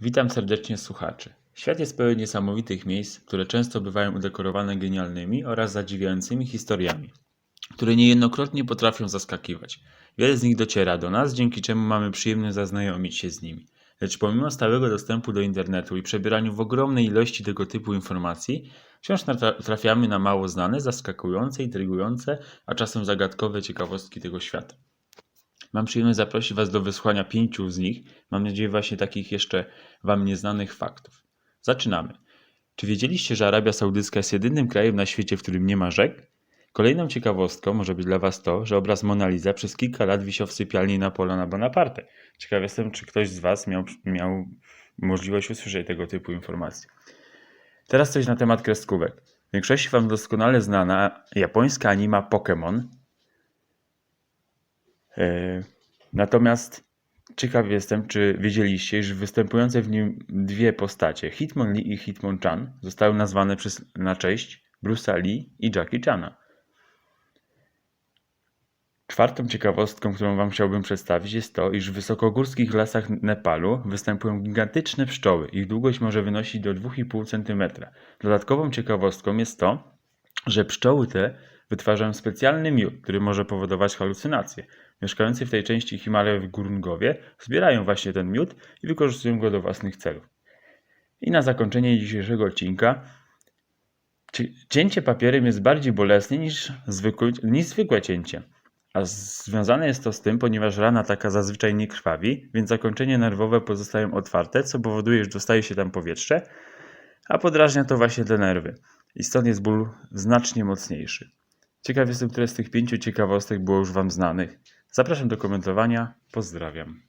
Witam serdecznie słuchaczy. Świat jest pełen niesamowitych miejsc, które często bywają udekorowane genialnymi oraz zadziwiającymi historiami, które niejednokrotnie potrafią zaskakiwać. Wiele z nich dociera do nas, dzięki czemu mamy przyjemność zaznajomić się z nimi. Lecz pomimo stałego dostępu do internetu i przebieraniu w ogromnej ilości tego typu informacji, wciąż trafiamy na mało znane, zaskakujące, intrygujące, a czasem zagadkowe ciekawostki tego świata. Mam przyjemność zaprosić Was do wysłuchania pięciu z nich. Mam nadzieję właśnie takich jeszcze Wam nieznanych faktów. Zaczynamy. Czy wiedzieliście, że Arabia Saudyjska jest jedynym krajem na świecie, w którym nie ma rzek? Kolejną ciekawostką może być dla Was to, że obraz Mona Lisa przez kilka lat wisiał w sypialni Napoleona Bonaparte. Ciekaw jestem, czy ktoś z Was miał, miał możliwość usłyszeć tego typu informacji. Teraz coś na temat kreskówek. W większości Wam doskonale znana japońska anima Pokémon Natomiast ciekaw jestem, czy wiedzieliście, że występujące w nim dwie postacie, Hitmonlee i Hitmonchan, zostały nazwane przez, na cześć Bruce'a Lee i Jackie Chana. Czwartą ciekawostką, którą Wam chciałbym przedstawić, jest to, iż w wysokogórskich lasach Nepalu występują gigantyczne pszczoły. Ich długość może wynosić do 2,5 cm. Dodatkową ciekawostką jest to, że pszczoły te wytwarzają specjalny miód, który może powodować halucynacje. Mieszkający w tej części Himalajów górngowie zbierają właśnie ten miód i wykorzystują go do własnych celów. I na zakończenie dzisiejszego odcinka. Ci- Cięcie papierem jest bardziej bolesne niż zwykłe, niż zwykłe cięcie. A związane jest to z tym, ponieważ rana taka zazwyczaj nie krwawi, więc zakończenia nerwowe pozostają otwarte, co powoduje, że dostaje się tam powietrze, a podrażnia to właśnie te nerwy. I stąd jest ból znacznie mocniejszy. Ciekaw jestem, które z tych pięciu ciekawostek było już Wam znanych. Zapraszam do komentowania. Pozdrawiam.